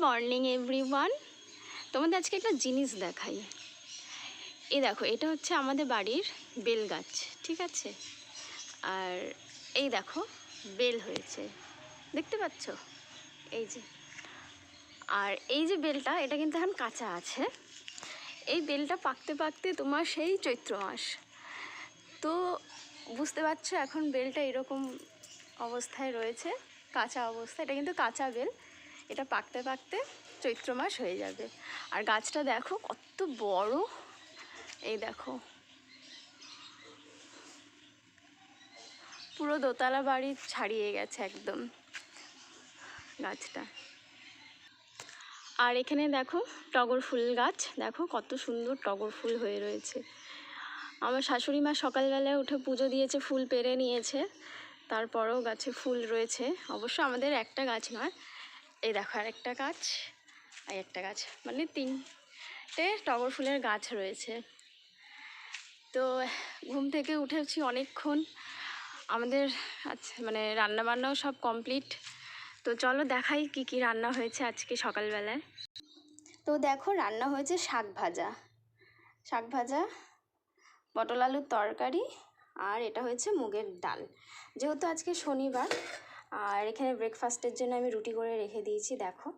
Morning everyone তোমাদের আজকে একটা জিনিস দেখাই। এই দেখো, এটা হচ্ছে আমাদের বাড়ির বেল গাছ, ঠিক আছে? আর এই দেখো, বেল হয়েছে। দেখতে পাচ্ছ? এই যে। আর এই যে বেলটা, এটা কিন্তু এখন কাঁচা আছে। এই বেলটা পাকতে পাকতে তোমার সেই চৈত্র মাস। তো বুঝতে পারছ এখন বেলটা এরকম অবস্থায় রয়েছে, কাঁচা অবস্থা এটা কিন্তু কাঁচা বেল। এটা পাকতে পাকতে চৈত্র মাস হয়ে যাবে। আর গাছটা দেখো কত বড়। এই দেখো। পুরো দোতলা বাড়ি ছাড়িয়ে গেছে একদম গাছটা। আর এখানে দেখো টগর ফুল গাছ। দেখো কত সুন্দর টগর ফুল হয়ে রয়েছে। আমার শাশুড়ি মা সকালবেলায় উঠে পুজো দিয়েছে, ফুল পেরে নিয়েছে। তারপরেও গাছে ফুল রয়েছে। অবশ্য আমাদের একটা গাছ নয় এই দেখো আর একটা গাছ আর একটা গাছ মানে তিনটে টগর ফুলের গাছ রয়েছে। তো ঘুম থেকে উঠেছি অনেকক্ষণ, আমাদের আচ্ছা মানে রান্নাবান্নাও সব কমপ্লিট। তো চলো দেখাই কি কি রান্না হয়েছে আজকে সকালবেলায়। তো দেখো রান্না হয়েছে শাক ভাজা। শাক ভাজা, পটল আলুর তরকারি আর এটা হয়েছে মুগের ডাল। যেহেতু আজকে শনিবার আর এখানে ব্রেকফাস্টের জন্য আমি রুটি করে রেখে দিয়েছি দেখো।